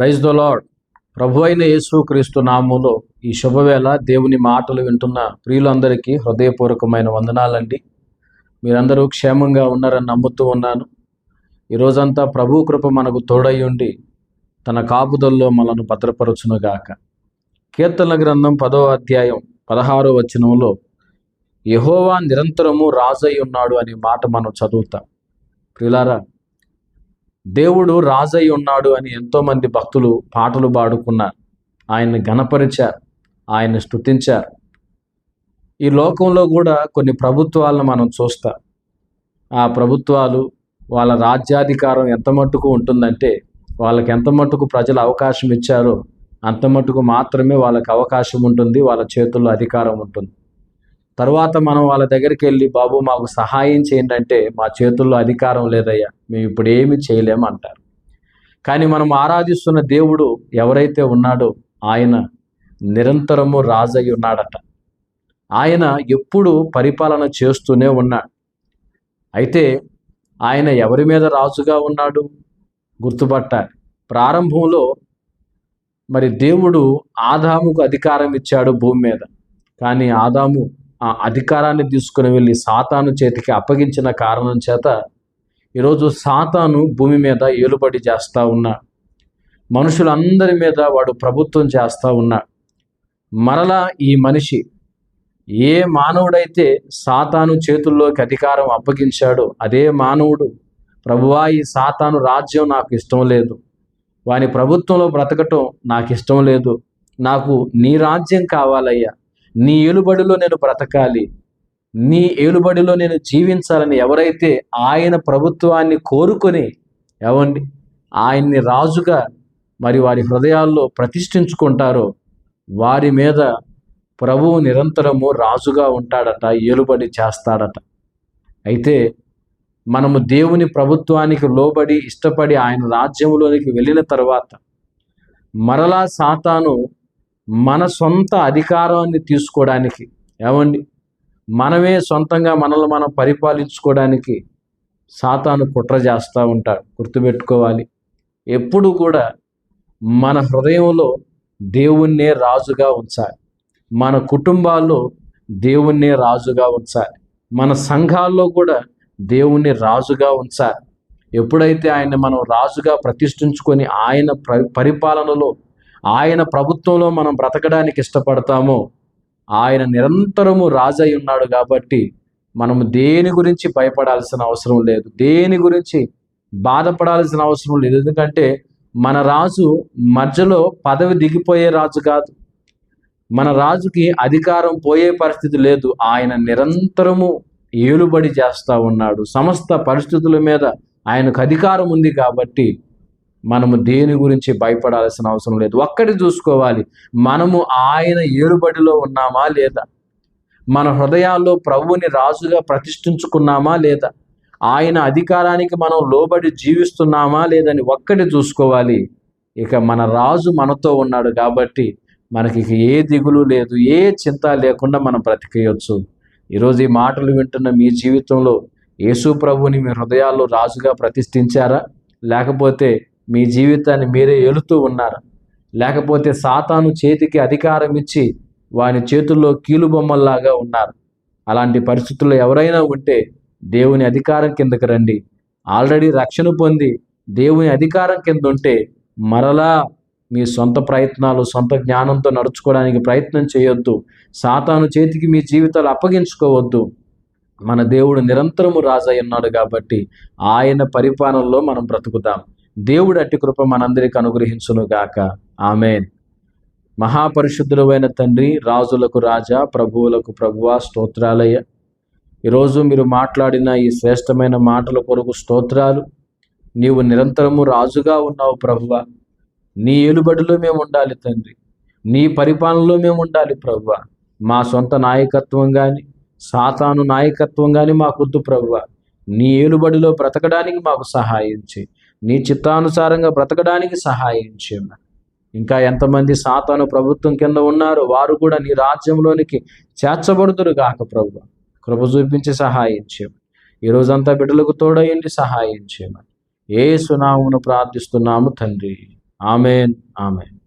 Praise the lord ప్రభు అయిన యేసు క్రీస్తు నామంలో ఈ శుభవేళ దేవుని మాటలు వింటున్న ప్రియులందరికీ హృదయపూర్వకమైన వందనాలండి. మీరందరూ క్షేమంగా ఉన్నారని నమ్ముతూ ఉన్నాను. ఈ రోజంతా ప్రభు కృప మనకు తోడై ఉండి తన కాపుదల్లో మనను భద్రపరచునుగాక. కీర్తన గ్రంథం పదో అధ్యాయం పదహారో వచనంలో యహోవా నిరంతరము రాజై ఉన్నాడు అనే మాట మనం చదువుతాం. ప్రియులారా దేవుడు రాజై ఉన్నాడు అని ఎంతోమంది భక్తులు పాటలు పాడుకున్నారు. ఆయన్ని గణపరిచారు ఆయన్ని స్థుతించారు ఈ లోకంలో కూడా కొన్ని ప్రభుత్వాలను మనం చూస్తాం. ఆ ప్రభుత్వాలు వాళ్ళ రాజ్యాధికారం ఎంత మట్టుకు ఉంటుందంటే వాళ్ళకి ఎంత మట్టుకు ప్రజలు అవకాశం ఇచ్చారో అంత మట్టుకు మాత్రమే వాళ్ళకి అవకాశం ఉంటుంది వాళ్ళ చేతుల్లో అధికారం ఉంటుంది. తర్వాత మనం వాళ్ళ దగ్గరికి వెళ్ళి బాబు మాకు సహాయం చేయండి అంటే మా చేతుల్లో అధికారం లేదయ్యా. మేము ఇప్పుడు ఏమి చేయలేము అంటారు కానీ మనం ఆరాధిస్తున్న దేవుడు ఎవరైతే ఉన్నాడో ఆయన నిరంతరము రాజై ఉన్నాడట. ఆయన ఎప్పుడు పరిపాలన చేస్తూనే ఉన్నాడు. అయితే ఆయన ఎవరి మీద రాజుగా ఉన్నాడు? గుర్తుపట్టాలి. ప్రారంభంలో మరి దేవుడు ఆదాముకు అధికారం ఇచ్చాడు భూమి మీద. కానీ ఆదాము ఆ అధికారాన్ని తీసుకుని వెళ్ళి సాతాను చేతికి అప్పగించిన కారణం చేత ఈరోజు సాతాను భూమి మీద ఏలుబడి చేస్తూ ఉన్నా. మనుషులందరి మీద వాడు ప్రభుత్వం చేస్తూ ఉన్నా. మరలా ఈ మనిషి ఏ మానవుడైతే సాతాను చేతుల్లోకి అధికారం అప్పగించాడో అదే మానవుడు. ప్రభువా ఈ సాతాను రాజ్యం నాకు ఇష్టం లేదు. వాని ప్రభుత్వంలో బ్రతకటం నాకు ఇష్టం లేదు. నాకు నీ రాజ్యం కావాలయ్యా. నీ ఏలుబడిలో నేను బ్రతకాలి. నీ ఏలుబడిలో నేను జీవించాలని ఎవరైతే ఆయన ప్రభుత్వాన్ని కోరుకొని ఎవండి ఆయన్ని రాజుగా మరి వారి హృదయాల్లో ప్రతిష్ఠించుకుంటారో వారి మీద ప్రభువు నిరంతరము రాజుగా ఉంటాడట ఏలుబడి చేస్తాడట. అయితే మనము దేవుని ప్రభుత్వానికి లోబడి ఇష్టపడి ఆయన రాజ్యంలోనికి వెళ్ళిన తర్వాత మరలా సాతాను మన సొంత అధికారాన్ని తీసుకోవడానికి ఏమండి మనమే సొంతంగా మనల్ని మనం పరిపాలించుకోవడానికి సాతాను కుట్ర చేస్తూ ఉంటాడు. గుర్తుపెట్టుకోవాలి. ఎప్పుడు కూడా మన హృదయంలో దేవుణ్ణే రాజుగా ఉంచాలి. మన కుటుంబాల్లో దేవుణ్ణే రాజుగా ఉంచాలి. మన సంఘాల్లో కూడా దేవుణ్ణి రాజుగా ఉంచాలి. ఎప్పుడైతే ఆయన మనం రాజుగా ప్రతిష్ఠించుకొని ఆయన ప్ర పరిపాలనలో ఆయన ప్రభుత్వంలో మనం బ్రతకడానికి ఇష్టపడతామో ఆయన నిరంతరము రాజై ఉన్నాడు కాబట్టి మనము దేని గురించి భయపడాల్సిన అవసరం లేదు. దేని గురించి బాధపడాల్సిన అవసరం లేదు. ఎందుకంటే మన రాజు మధ్యలో పదవి దిగిపోయే రాజు కాదు. మన రాజుకి అధికారం పోయే పరిస్థితి లేదు. ఆయన నిరంతరము ఏలుబడి చేస్తూ ఉన్నాడు. సమస్త పరిస్థితుల మీద ఆయనకు అధికారం ఉంది కాబట్టి మనము దేని గురించి భయపడాల్సిన అవసరం లేదు. ఒక్కటి చూసుకోవాలి. మనము ఆయన ఏలుబడిలో ఉన్నామా లేదా? మన హృదయాల్లో ప్రభువుని రాజుగా ప్రతిష్ఠించుకున్నామా లేదా? ఆయన అధికారానికి మనం లోబడి జీవిస్తున్నామా లేదని ఒక్కటి చూసుకోవాలి. ఇక మన రాజు మనతో ఉన్నాడు కాబట్టి మనకి ఏ దిగులు లేదు ఏ చింత లేకుండా మనం బ్రతికేయచ్చు. ఈరోజు ఈ మాటలు వింటున్న మీ జీవితంలో యేసు ప్రభుని మీ హృదయాల్లో రాజుగా ప్రతిష్ఠించారా? లేకపోతే మీ జీవితాన్ని మీరే ఏలుతూ ఉన్నారు. లేకపోతే సాతాను చేతికి అధికారం ఇచ్చి వాని చేతుల్లో కీలుబొమ్మల్లాగా ఉన్నారు. అలాంటి పరిస్థితుల్లో ఎవరైనా ఉంటే దేవుని అధికారం కిందకి రండి. ఆల్రెడీ రక్షణ పొంది దేవుని అధికారం కింద ఉంటే మరలా మీ సొంత ప్రయత్నాలు సొంత జ్ఞానంతో నడుచుకోవడానికి ప్రయత్నం చేయొద్దు. సాతాను చేతికి మీ జీవితాలు అప్పగించుకోవద్దు. మన దేవుడు నిరంతరము రాజై ఉన్నాడు కాబట్టి ఆయన పరిపాలనలో మనం బ్రతుకుతాం. దేవుడు అట్టి కృప మనందరికి అనుగ్రహించునుగాక. ఆమెన్. మహాపరిశుద్ధులమైన తండ్రి రాజులకు రాజా ప్రభువులకు ప్రభువ స్తోత్రాలయ్య. ఈరోజు మీరు మాట్లాడిన ఈ శ్రేష్టమైన మాటల కొరకు స్తోత్రాలు. నీవు నిరంతరము రాజుగా ఉన్నావు ప్రభువ. నీ ఏలుబడిలో మేము ఉండాలి తండ్రి. నీ పరిపాలనలో మేము ఉండాలి ప్రభువ. మా సొంత నాయకత్వం కానీ సాతాను నాయకత్వం కానీ మాకొద్దు ప్రభువ. నీ ఏలుబడిలో బ్రతకడానికి మాకు సహాయం చేయి. నీ చిత్తానుసారంగా బ్రతకడానికి సహాయం చేయమని ఇంకా ఎంతమంది సాతాను ప్రభుత్వం కింద ఉన్నారో వారు కూడా నీ రాజ్యంలోనికి చేర్చబడుతురు కాక ప్రభు. కృప చూపించి సహాయం చేయమని ఈ రోజంతా బిడ్డలకు తోడయండి సహాయం చేయమని ఏ సునామును ప్రార్థిస్తున్నాము తండ్రి. Amen amen.